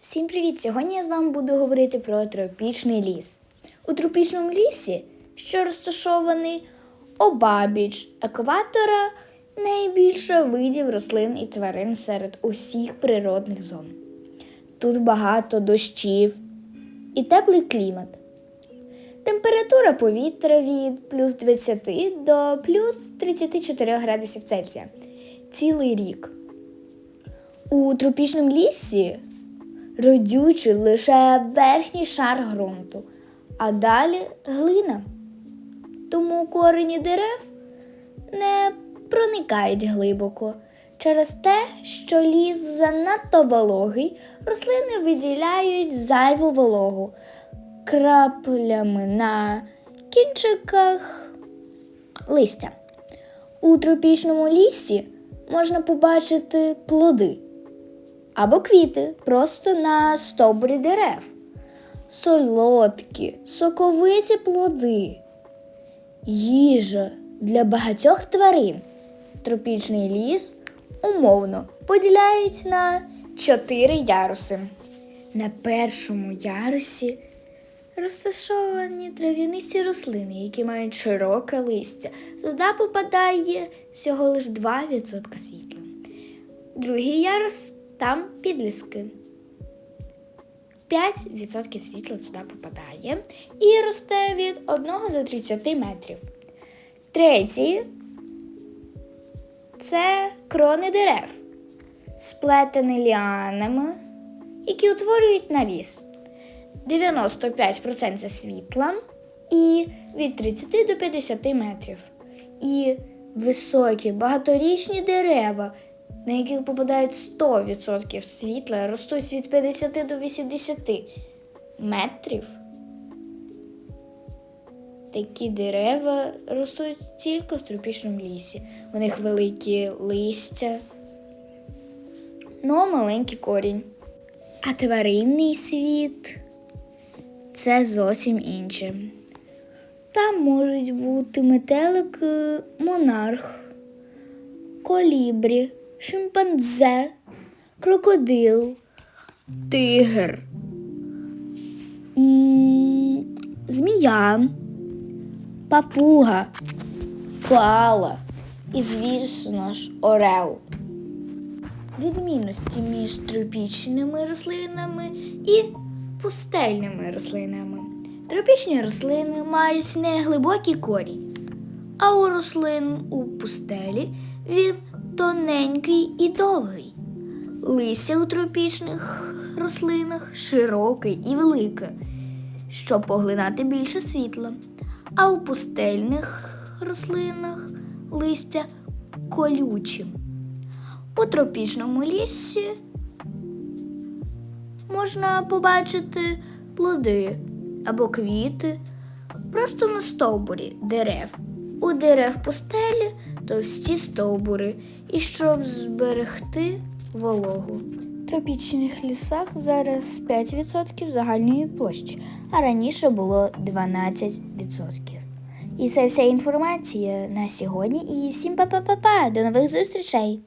Всім привіт! Сьогодні я з вами буду говорити про тропічний ліс. У тропічному лісі, що розташований обабіч екватора, найбільше видів рослин і тварин серед усіх природних зон. Тут багато дощів і теплий клімат. Температура повітря від плюс 20 до плюс 34 градусів Цельсія цілий рік. У тропічному лісі родючий лише верхній шар ґрунту, а далі глина. Тому корені дерев не проникають глибоко. Через те, що ліс занадто вологий, рослини виділяють зайву вологу краплями на кінчиках листя. У тропічному лісі можна побачити плоди або квіти просто на стовбурі дерев. Солодкі, соковиті плоди, їжа для багатьох тварин. Тропічний ліс умовно поділяють на чотири яруси. На першому ярусі розташовані трав'янисті рослини, які мають широке листя. Туди попадає всього лише 2% світла. Другий ярус там підліски. 5% світла туди попадає і росте від 1 до 30 метрів. Третій це крони дерев, сплетені ліанами, які утворюють навіс. 95% це світла і від 30 до 50 метрів. І високі багаторічні дерева, на яких попадають 100% світла, ростуть від 50 до 80 метрів. Такі дерева ростуть тільки в тропічному лісі. У них великі листя, но маленький корінь. А тваринний світ це зовсім інше. Там можуть бути метелик монарх, колібрі, шимпанзе, крокодил, тигр, змія, папуга, коала і, звісно ж, орел. Відмінності між тропічними рослинами і пустельними рослинами. Тропічні рослини мають неглибокий корінь, а у рослин у пустелі він тоненький і довгий. Листя у тропічних рослинах широке і велике, щоб поглинати більше світла, а у пустельних рослинах листя колючі. У тропічному лісі можна побачити плоди або квіти просто на стовбурі дерев. У дерев пустелі товсті стовбури, і щоб зберегти вологу. В тропічних лісах зараз 5% загальної площі, а раніше було 12%. І це вся інформація на сьогодні. І всім па-па-па-па! До нових зустрічей!